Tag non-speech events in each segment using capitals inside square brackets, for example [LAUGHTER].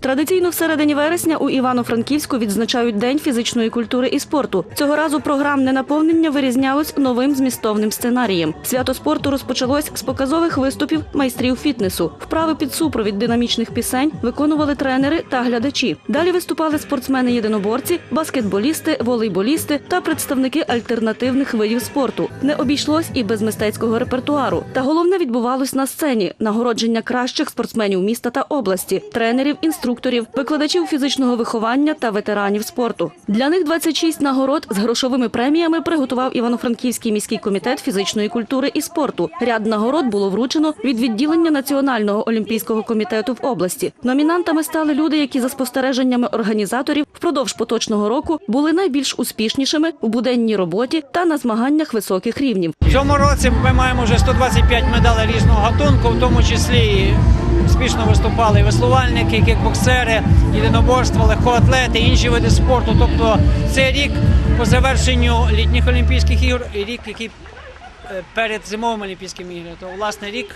Традиційно в середині вересня у Івано-Франківську відзначають День фізичної культури і спорту. Цього разу програмне наповнення вирізнялось новим змістовним сценарієм. Свято спорту розпочалось з показових виступів майстрів фітнесу. Вправи під супровід динамічних пісень виконували тренери та глядачі. Далі виступали спортсмени-єдиноборці, баскетболісти, волейболісти та представники альтернативних видів спорту. Не обійшлось і без мистецького репертуару. Та головне відбувалось на сцені нагородження кращих спортсменів міста та області, тренерів, інструкторів, викладачів фізичного виховання та ветеранів спорту. Для них 26 нагород з грошовими преміями приготував Івано-Франківський міський комітет фізичної культури і спорту. Ряд нагород було вручено від відділення Національного олімпійського комітету в області. Номінантами стали люди, які за спостереженнями організаторів впродовж поточного року були найбільш успішнішими у буденній роботі та на змаганнях високих рівнів. В цьому році ми маємо вже 125 медалей різного гатунку, в тому числі успішно виступали і веслувальники, і кікбоксери, єдиноборства, легкоатлети, інші види спорту. Тобто це рік по завершенню літніх Олімпійських ігор і рік, який е, перед зимовими Олімпійськими іграми. То власне рік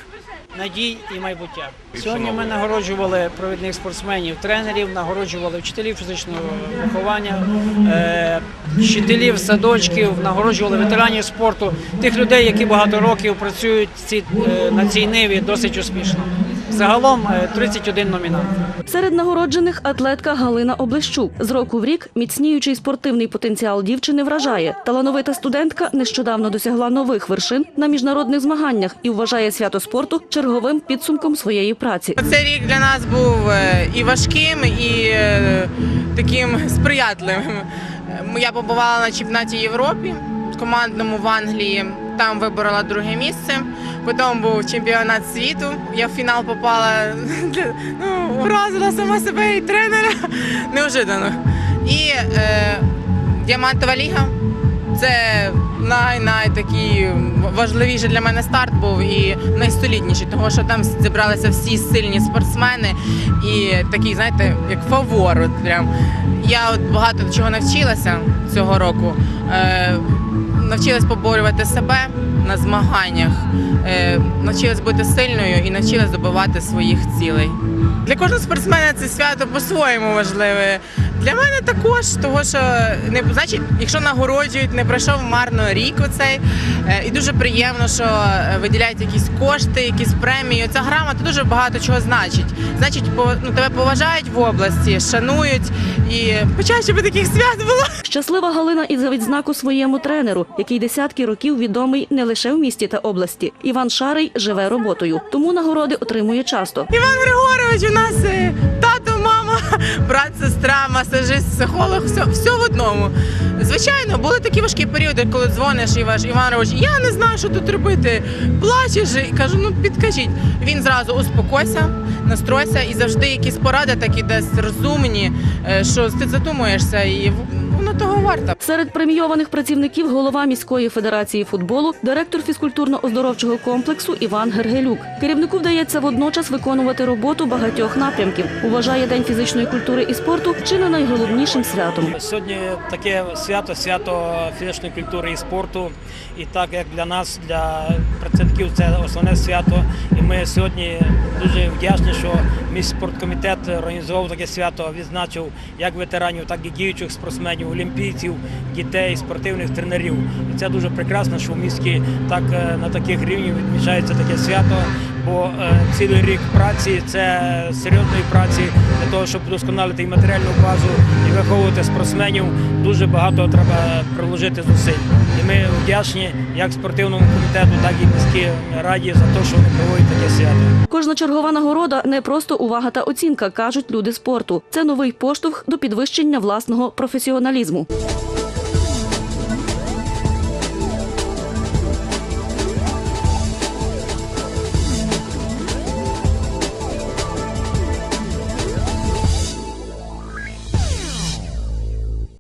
надій і майбуття. Сьогодні ми нагороджували провідних спортсменів, тренерів, нагороджували вчителів фізичного виховання, е, вчителів садочків, нагороджували ветеранів спорту, тих людей, які багато років працюють е, на цій ниві досить успішно. Загалом е, 31 номінант. Серед нагороджених атлетка Галина Облещук. З року в рік міцніючий спортивний потенціал дівчини вражає. Талановита студентка нещодавно досягла нових вершин на міжнародних змаганнях і вважає свято спорту черговим підсумком своєї праці. Цей рік для нас був е, і важким, і е, таким [LAUGHS] сприятливим. Е, Я побувала на чемпіонаті Європи командному в Англії. Там виборола друге місце. Потім був чемпіонат світу. Я в фінал попала. [LAUGHS] Ну, вразила сама себе і тренера. [LAUGHS] Неожиданно. І е, Діамантова ліга. Це най-най такий важливіший для мене старт був і найстолітніший, тому що там зібралися всі сильні спортсмени і такий, знаєте, як фавор. От прям. Я от багато чого навчилася цього року. Е, навчилась поборювати себе на змаганнях, е, навчилась бути сильною і навчилась добивати своїх цілей. Для кожного спортсмена це свято по-своєму важливе. Для мене також, того що не значить, якщо нагороджують, не пройшов марно рік оцей. Е, І дуже приємно, що е, виділяють якісь кошти, якісь премії. Ця грамота дуже багато чого значить. Значить, по- ну, тебе поважають в області, шанують і почаще би таких свят було. Щаслива Галина і за відзнаку своєму тренеру, який десятки років відомий не лише в місті та області. Іван Шарий живе роботою, тому нагороди отримує часто. Іван Григорович у нас е, [LAUGHS] брат, сестра, масажист, психолог, все, все в одному. Звичайно, були такі важкі періоди, коли дзвониш і ваш Іван Рович, я не знаю, що тут робити. Плачеш і кажу, ну підкажіть. Він зразу успокойся, настройся і завжди якісь поради такі десь розумні, е, що ти задумуєшся і воно того варто. Серед премійованих працівників голова міської федерації футболу, директор фізкультурно-оздоровчого комплексу Іван Гергелюк. Керівнику вдається водночас виконувати роботу багатьох напрямків. Вважає День фізичної культури і спорту чи не найголовнішим святом. Сьогодні таке свято, свято фізичної культури і спорту. І так як для нас, для працівників, це основне свято. І ми сьогодні дуже вдячні, що міський спорткомітет організував таке свято, відзначив як ветеранів, так і діючих спортсменів, олімпійців, дітей, спортивних тренерів. І це дуже прекрасно, що в місті так е, на таких рівнях відмічається таке свято. Бо е, цілий рік праці це серйозної праці для того, щоб вдосконалити і матеріальну базу, і виховувати спортсменів. Дуже багато треба приложити зусиль. І ми вдячні як спортивному комітету, так і міській раді за те, що вони проводять таке свято. Кожна чергова нагорода не просто увага та оцінка, кажуть люди спорту. Це новий поштовх до підвищення власного професіоналізму.